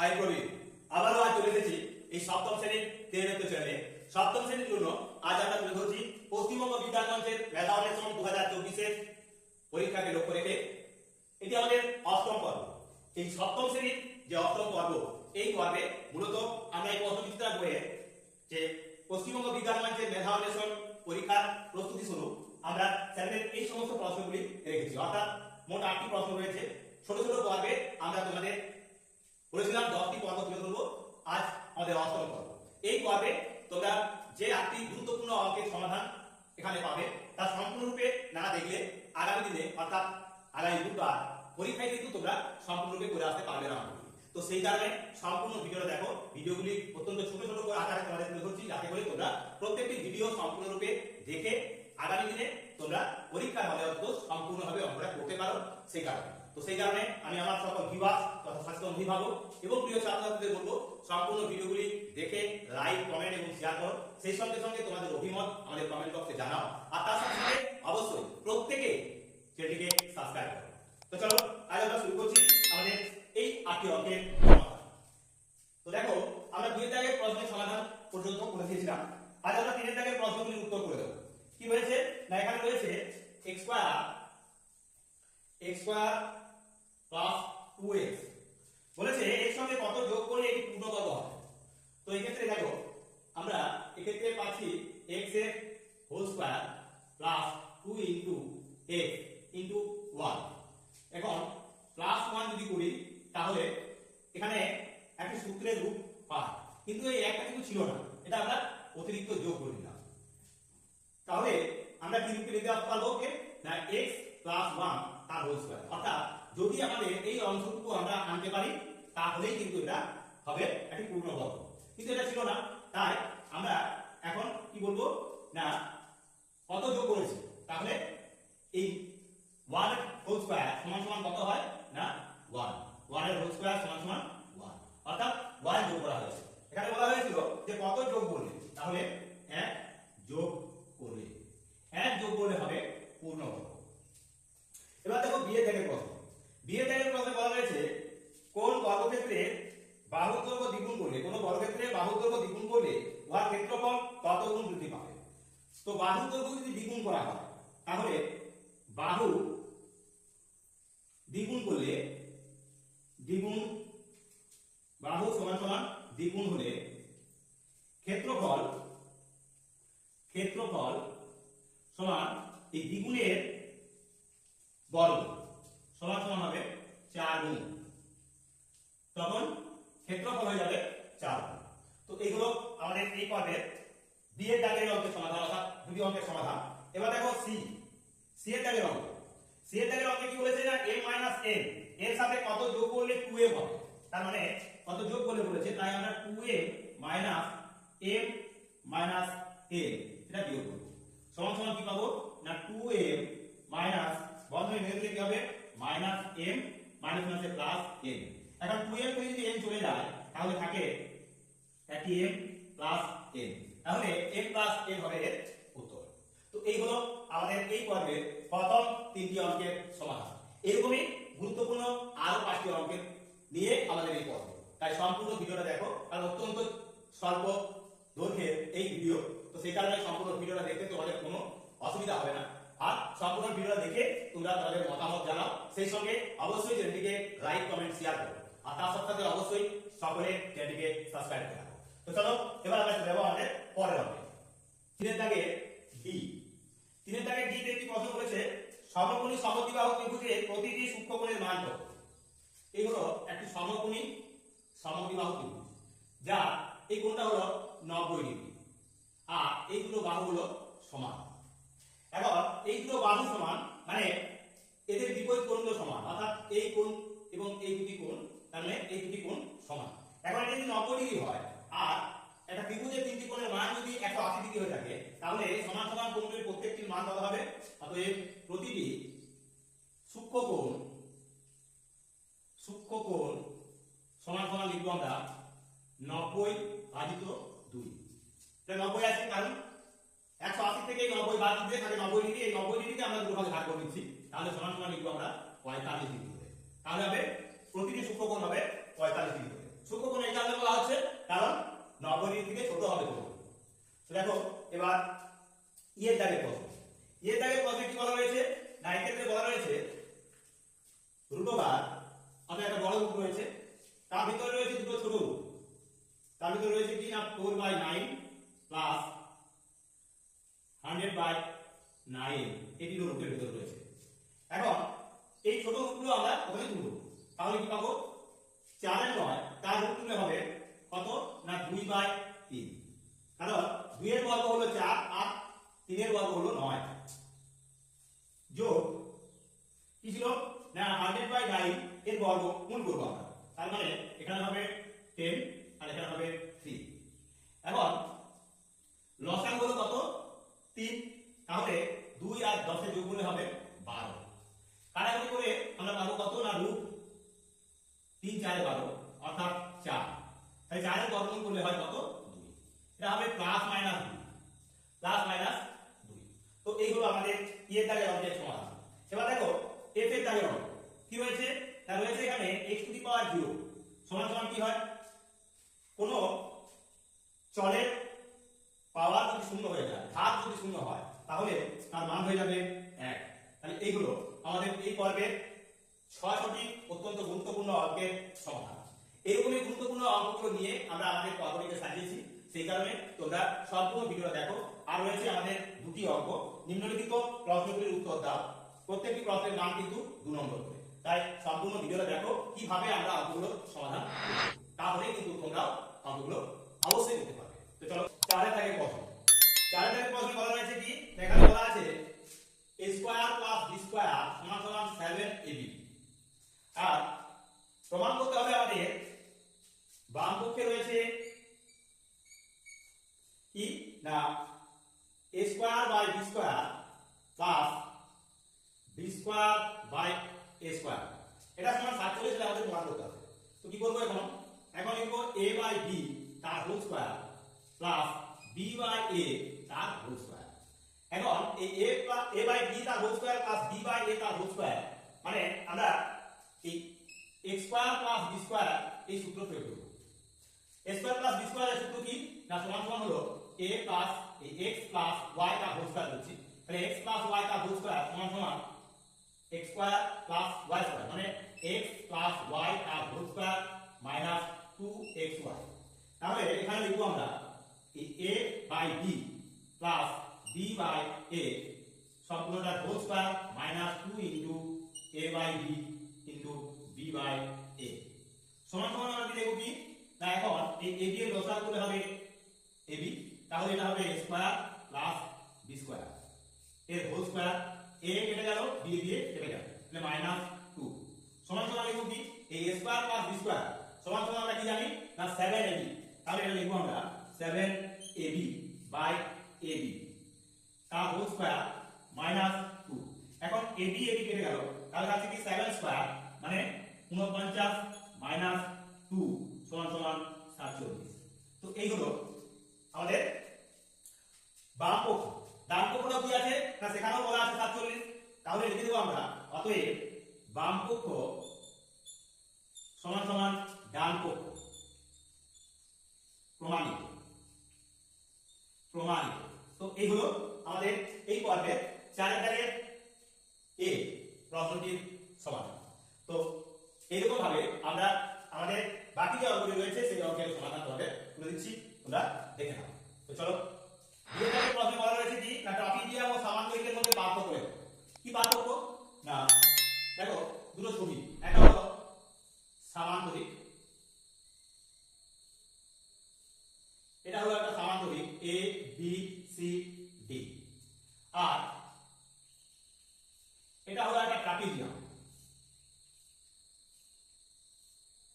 Hydraulic আবারও আজ চলে এসেছি। এই সপ্তম শ্রেণির তেরোতে চ্যানেলে সপ্তম শ্রেণির জন্য আজ আমরা তুলে ধরছি পশ্চিমবঙ্গ মঞ্চের মেধা দু হাজার চব্বিশের পরীক্ষাকে লক্ষ্য রেখে এটি আমাদের অষ্টম পর্ব। এই সপ্তম শ্রেণির যে অষ্টম পর্ব, এই পর্বে মূলত আমরা এই প্রশ্নচিত্রা বইয়ে যে পশ্চিমবঙ্গ মঞ্চের মেধা পরীক্ষার প্রস্তুতি স্বরূপ আমরা চ্যানেলের এই সমস্ত প্রশ্নগুলি রেখেছি। অর্থাৎ মোট আটটি প্রশ্ন রয়েছে। ছোট ছোট পর্বে আমরা তোমাদের বলেছিলাম দশটি পর্ব তুলে ধরবো। আজ আমাদের অষ্টম পর্ব। এই পর্বে তোমরা যে আটটি গুরুত্বপূর্ণ অঙ্কের সমাধান এখানে পাবে, তা সম্পূর্ণরূপে না দেখলে আগামী দিনে, অর্থাৎ আগামী বুধবার পরীক্ষায় কিন্তু তোমরা সম্পূর্ণরূপে করে আসতে পারবে না। তো সেই কারণে সম্পূর্ণ ভিডিও দেখো। ভিডিওগুলি অত্যন্ত ছোট ছোট করে আকারে তোমাদের তুলে ধরছি, যাতে করে তোমরা প্রত্যেকটি ভিডিও সম্পূর্ণরূপে দেখে আগামী দিনে তোমরা পরীক্ষার হলে অন্তত সম্পূর্ণভাবে অঙ্কটা করতে পারো। সেই কারণে তো সেই কারণে আমি আমার সকল ভিভাস তথা সচেতন অভিভাবক এবং প্রিয় ছাত্রছাত্রীদের বলব, সম্পূর্ণ ভিডিওগুলি দেখে লাইক কমেন্ট এবং শেয়ার করো। সেই সঙ্গে সঙ্গে তোমাদের অভিমত আমাদের কমেন্ট বক্সে জানাও। আর তার সাথে অবশ্যই প্রত্যেকে চ্যানেলটিকে সাবস্ক্রাইব করো তো চলো আজ আমরা শুরু করছি আমাদের এই আটটি অঙ্কের সমাধান তো দেখো আমরা দুই দাগের প্রশ্নের সমাধান পর্যন্ত করে দিয়েছিলাম আজ আমরা তিনের দাগের প্রশ্নগুলির উত্তর করে দেবো কি হয়েছে না এখানে রয়েছে x square x square plus 2x বলেছে এর সঙ্গে কত যোগ করলে এটি পূর্ণবর্গ হবে তো এই ক্ষেত্রে দেখো আমরা এক্ষেত্রে পাচ্ছি x এর whole square plus 2 into x into 1 এখন প্লাস 1 যদি করি, তাহলে এখানে একটা সূত্রের রূপ পাই। কিন্তু এই একটা কিন্তু ছিল না। এটা আমরা অতিরিক্ত যোগ করে দিলাম। তাহলে আমরা কি রূপে লিখতে পারব ওকে? না, x প্লাস ওয়ান তার হোল স্কয়ার অর্থাৎ যদি আমাদের এই অংশটুকু আমরা আনতে পারি, তাহলেই কিন্তু এটা হবে একটি পূর্ণবর্গ। কিন্তু এটা ছিল না। তাই আমরা এখন কি বলব? না, কত যোগ করেছি? তাহলে এই 1 এর হোল স্কয়ার সমান সমান কত হয়? না 1 1 এর হোল স্কয়ার সমান সমান ওয়ান অর্থাৎ ওয়ান যোগ করা হয়েছে। এখানে বলা হয়েছিল যে কত যোগ করলে? তাহলে 1 যোগ করলে 1 যোগ করলে হবে পূর্ণবর্গ এবার দেখো বিয়ে থেকে প্রশ্ন বিয়ে থেকে প্রশ্নে বলা হয়েছে কোন বর্গক্ষেত্রে বাহুর দৈর্ঘ্য দ্বিগুণ করলে কোন বর্গক্ষেত্রে বাহুর দৈর্ঘ্য দ্বিগুণ করলে উহার ক্ষেত্রফল কত গুণ বৃদ্ধি পাবে তো বাহুর দৈর্ঘ্য যদি দ্বিগুণ করা হয় তাহলে বাহু দ্বিগুণ করলে দ্বিগুণ বাহু সমান সমান দ্বিগুণ হলে ক্ষেত্রফল ক্ষেত্রফল সমান এই দ্বিগুণের বর্গ সমান সমান হবে চার গুণ। তখন ক্ষেত্রফল হয়ে যাবে চার তো এইগুলো আমাদের এই পর্বের বি এর দাগের অঙ্কের সমাধান অর্থাৎ দুটি অঙ্কের সমাধান। এবার দেখো সি সি এর দাগের অঙ্ক। সি এর দাগের অঙ্কে কি বলেছে না m মাইনাস n এর সাথে কত যোগ করলে 2m হবে? তার মানে কত যোগ করলে বলেছে? তাই আমরা 2m minus m minus n এটা বিয়োগ করব। সমান সমান কি পাবো? না 2m মাইনাস বন্ধনী ভেঙে কি হবে? মাইনাস m মাইনাস মাইনাসে প্লাস n এখন 2m থেকে যদি n চলে যায়, তাহলে থাকে একটি m প্লাস n তাহলে m প্লাস n হবে উত্তর। তো এই হলো আমাদের এই পর্বের প্রথম তিনটি অঙ্কের সমাধান। এরকমই গুরুত্বপূর্ণ আরও পাঁচটি অঙ্কের নিয়ে আমাদের এই পর্ব। তাই সম্পূর্ণ ভিডিওটা দেখো, কারণ অত্যন্ত স্বল্প দৈর্ঘ্যের এই ভিডিও। তো সেই কারণে সম্পূর্ণ ভিডিওটা দেখতে তোমাদের কোনো অসুবিধা হবে না। আর সম্পূর্ণ ভিডিওটা দেখে তোমরা তোমাদের মতামত জানাও। সেই সঙ্গে অবশ্যই চ্যানেলটিকে লাইক, কমেন্ট শেয়ার করো। আর তার সাথে অবশ্যই সকলে চ্যানেলটিকে সাবস্ক্রাইব করে তো চলো, এবার আমরা চলে যাব আমাদের পরের অঙ্কে। তিনের দাগে ডি তিনের দাগে ডি একটি প্রশ্ন করেছে সমকোণী সমদ্বিবাহু ত্রিভুজের প্রতিটি সূক্ষ্মকোণের মান কত? এই হলো একটি সমকোণী সমদ্বিবাহু ত্রিভুজ, যা এই কোণটা হলো নব্বই ডিগ্রি, আর এই দুটো বাহু হলো সমান। এখন এই দুটো বাহু সমান মানে এদের বিপরীত কোণগুলো সমান, অর্থাৎ এই কোণ এবং এই দুটি কোণ, তার মানে এই দুটি কোণ সমান। এখন এটা যদি নব্বই ডিগ্রি হয়, আর একটা ত্রিভুজের তিনটি কোণের মান যদি একশো আশি ডিগ্রি হয়ে থাকে, তাহলে সমান সমান কোণগুলির প্রত্যেকটির মান কত হবে? অতএব প্রতিটি সূক্ষ্ম কোণ সূক্ষ্ম কোণ সমান সমান লিখব আমরা নব্বই ভাজিত দুই। নব্বই আছে কারণ একশো আশি থেকে এই নব্বই বাদ দিতে থাকে নব্বই ডিগ্রি, এই নব্বই ডিগ্রিকে আমরা দুটো ভাগে করে দিচ্ছি তাহলে সমান সমান লিখব আমরা পঁয়তাল্লিশ ডিগ্রি করে তাহলে হবে প্রতিটি সূক্ষ্মকোণ হবে পঁয়তাল্লিশ ডিগ্রি করে সূক্ষ্ম তো দেখো, এবার ইয়ের দাগের প্রশ্ন ইয়ের দাগের প্রশ্নে কি বলা রয়েছে না এক্ষেত্রে বলা রয়েছে রুট ওভার আমাদের একটা বড় রুট রয়েছে। তার ভিতরে রয়েছে দুটো ছোট রুট। তার ভিতরে রয়েছে কি না? Four by nine plus hundred by nine এটি রুটের ভিতরে রয়েছে। এখন এই ছোট রুটগুলো আমরা ওখানে তুলব। তাহলে কি পাবো? চারের নয়। তার রুট তুলে হবে কত না দুই বাই তিন? কারণ দুইয়ের বর্গ হলো চার আর তিনের বর্গ হলো নয়। যোগ কি ছিল? না হান্ড্রেড বাই নাইন এর বর্গ গুণ করব আমরা। তার মানে এখানে হবে টেন আর এখানে হবে থ্রি এখন লসাগ হলো কত? তিন। তাহলে দুই আর দশের যোগ করলে হবে বারো। কাটাকাটি করে আমরা পাবো কত না রুট? তিন চারে বারো, অর্থাৎ চার। তাই চারের বর্গমূল করলে হয় কত? দুই। এটা হবে প্লাস মাইনাস দুই। প্লাস মাইনাস দুই। তো এই হলো আমাদের ইয়ের দাগের অঙ্কের সমাধান। এবার দেখো এফ এর দাগের অঙ্ক কি হয়েছে? তা রয়েছে এখানে x to the power zero সমান সমান কি হয়? কোনো চলের পাওয়ার যদি শূন্য হয়ে যায়, ঘাত যদি শূন্য হয়, তাহলে তার মান হয়ে যাবে এক। তাহলে এইগুলো আমাদের এই পর্বের ছয়টি অত্যন্ত গুরুত্বপূর্ণ অঙ্কের সমাধান। এরকমই গুরুত্বপূর্ণ অঙ্কগুলো নিয়ে আমরা আমাদের পর্বটিকে সাজিয়েছি। সেই কারণে তোমরা সম্পূর্ণ ভিডিও দেখো। আর রয়েছে আমাদের দুটি অঙ্ক। নিম্নলিখিত প্রশ্নগুলির উত্তর দাও। প্রত্যেকটি প্রশ্নের মান কিন্তু দু নম্বর করে। তাই সম্পূর্ণ ভিডিওটা দেখো, কীভাবে আমরা অঙ্কগুলো সমাধান। তাহলে কিন্তু তোমরা অঙ্কগুলো অবশ্যই করতে পারবে। তো চলো চারের থেকে প্রশ্ন। চারের থেকে প্রশ্ন বলা রয়েছে কি? এখানে বলা আছে, a square plus b square সমান সমান 7ab আর প্রমাণ করতে হবে আমাদের বাম পক্ষে রয়েছে কি না a square by b square plus b square by a square. এটা সমান 47 এটা আমাদের প্রমাণ করতে হবে। তো কি করব এখন? এখন লিখব a বাই b তার whole square plus b by a তার হোল স্কয়ার এখন এই প্লাস a বাই b তার whole square plus b by a তার হোল স্কয়ার মানে আমরা এই x square plus b square এই সূত্র প্রয়োগ স্কয়ার প্লাস স্কয়ার সূত্র কি? না, সমান সমান হলো a plus x plus y তার হোল স্কয়ার হচ্ছে তাহলে x প্লাস y তার হোল স্কয়ার সমান সমান x square plus y square মানে x প্লাস y তার হোল স্কয়ার মাইনাস 2xy তাহলে এখানে লিখব আমরা এই a by b plus b by a সম্পূর্ণটার whole square minus 2 into a by b into b by a সমান সমান আমরা কি লিখব কি? না এখন এই b এর লসাগু করলে হবে ab তাহলে এটা হবে স্কয়ার প্লাস b স্কয়ার এর হোল স্কয়ার a কেটে গেল, b দিয়ে কেটে গেল, তাহলে মাইনাস 2 সমান সমান লিখব কি? এই স্কয়ার প্লাস b স্কয়ার সমান সমান আমরা কি জানি? না 7ab তাহলে এটা লিখব আমরা 7ab বাই ab তার হোল স্কয়ার মাইনাস 2 এখন ab ab কেটে গেল, তাহলে আছে কি 7 স্কয়ার মানে 49 মাইনাস 2 সমান সমান 47 তো এই হলো আমাদের বাম পক্ষ। ডান পক্ষটা কি আছে? না, সেখানেও বলা আছে 47 তাহলে লিখে দেবো আমরা। অতএব বাম পক্ষ সমান সমান ডান পক্ষ। প্রমাণিত। প্রমাণিত। তো এই হলো আমাদের এই পর্বের চারের দাগের এ প্রশ্নটির সমাধান। তো এইরকম ভাবে আমরা আমাদের বাকি যে অঙ্কগুলি রয়েছে, সেই অঙ্কের সমাধান তোমাদের তুলে দিচ্ছি। তোমরা দেখে নাও। তো চলো। রয়েছে কি? না মধ্যে পার্থক্য কি পার্থক্য? না, দেখো, দুটো ছবি। একটা হলো সামান্তরিক। এটা হলো একটা সামান্তরিক এ বি সি ডি আর এটা হলো একটা ট্রাপিজিয়াম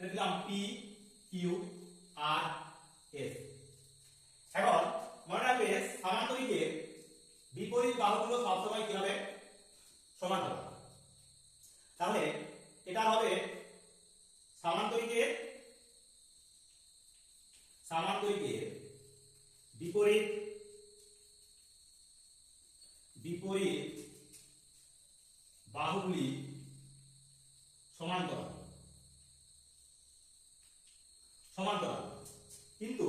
এটা দিলাম পি কিউ আর এস এখন মনে রাখবে সামান্তরিকের বিপরীত বাহুগুলো সবসময় কি হবে সমান্তরাল তাহলে এটা হবে সামান্তরিকের সামান্তরিকের বিপরীত বিপরীত বাহুগুলি সমান্তরাল সমান্তরাল কিন্তু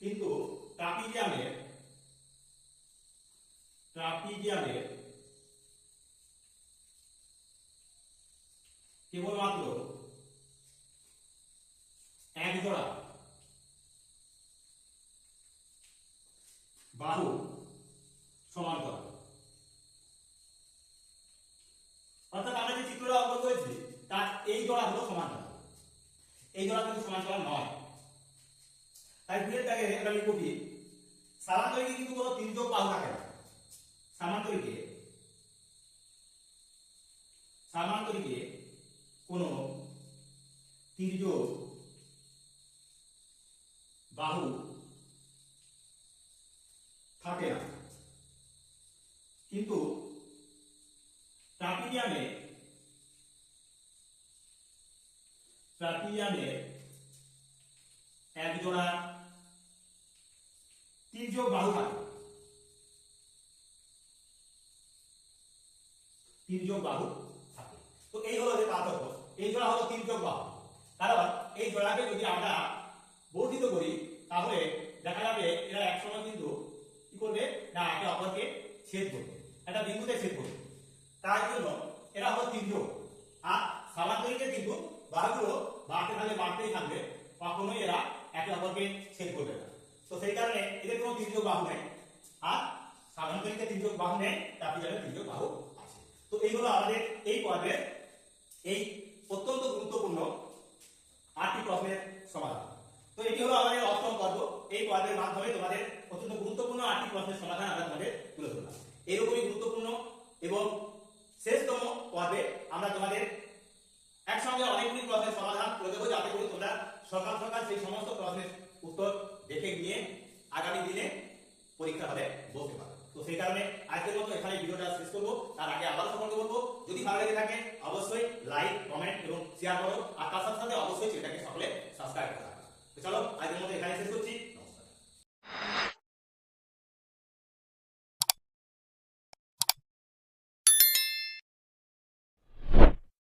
কিন্তু ট্রাপিজিয়ামের ট্রাপিজিয়ামের এক জোড়া বাহু সমান্তরাল অর্থাৎ আমরা যে চিত্রটা অঙ্কন করেছি, তার এই জোড়া হলো সমান্তরাল এই জোড়া কিন্তু সমান্তরাল নয়। তাই দুয়ের দাগে আমরা লিখব কি? সামান্তরিকে কিন্তু কোনো তির্যক বাহু থাকে না। সামান্তরিকে সামান্তরিকে কোনো তির্যক বাহু থাকে না। কিন্তু ট্রাপিজিয়ামে ট্রাপিজিয়ামে এক জোড়া তির্যক বাহু থাকে। তির্যক বাহু থাকে। তো এই হলো যে পার্থক্য। এই জোড়া হলো তির্যক বাহু। কারণ এই জোড়াকে যদি আমরা বর্ধিত করি তাহলে দেখা যাবে এরা একসময় কিন্তু কি করবে? না, একে অপরকে ছেদ করবে। একটা বিন্দুতে ছেদ করবে। তার জন্য এরা হলো তির্যক আর সামান্তরিকে কিন্তু বাহুগুলো বাড়তে থাকলে বাড়তেই থাকবে। কখনোই এরা একে অপরকে ছেদ করবে না। তো সেই কারণে এদের কোনো তির্যক বাহু নেই। আর সাধারণতরিকে তির্যক বাহু নেই ট্রাপিজামের তির্যক বাহু আছে। তো এইগুলো আমাদের এই পর্বের এই অত্যন্ত গুরুত্বপূর্ণ আটটি প্রশ্নের সমাধান। তো এটি হলো আমাদের অষ্টম পর্ব। এই পর্বের মাধ্যমে তোমাদের অত্যন্ত গুরুত্বপূর্ণ আর্থিক প্রশ্নের সমাধান আমরা তোমাদের তুলে ধরলাম। এরকমই গুরুত্বপূর্ণ এবং শেষতম পর্বে আমরা তোমাদের একসঙ্গে অনেকগুলি প্রশ্নের সমাধান করে দেবো যাতে করে তোমরা সকাল সকাল সেই সমস্ত প্রশ্নের উত্তর দেখে নিয়ে আগামী দিনে পরীক্ষা হলে বসতে পারো। তো সেই কারণে আজকের মতো এখানে ভিডিওটা শেষ করব। তার আগে আবারও সম্পর্কে বলব, যদি ভালো লেগে থাকে, অবশ্যই লাইক, কমেন্ট এবং শেয়ার করো। আর তার সাথে সাথে অবশ্যই সেটাকে সকলে সাবস্ক্রাইব করো চলো, আজকের মতো এখানে শেষ করছি।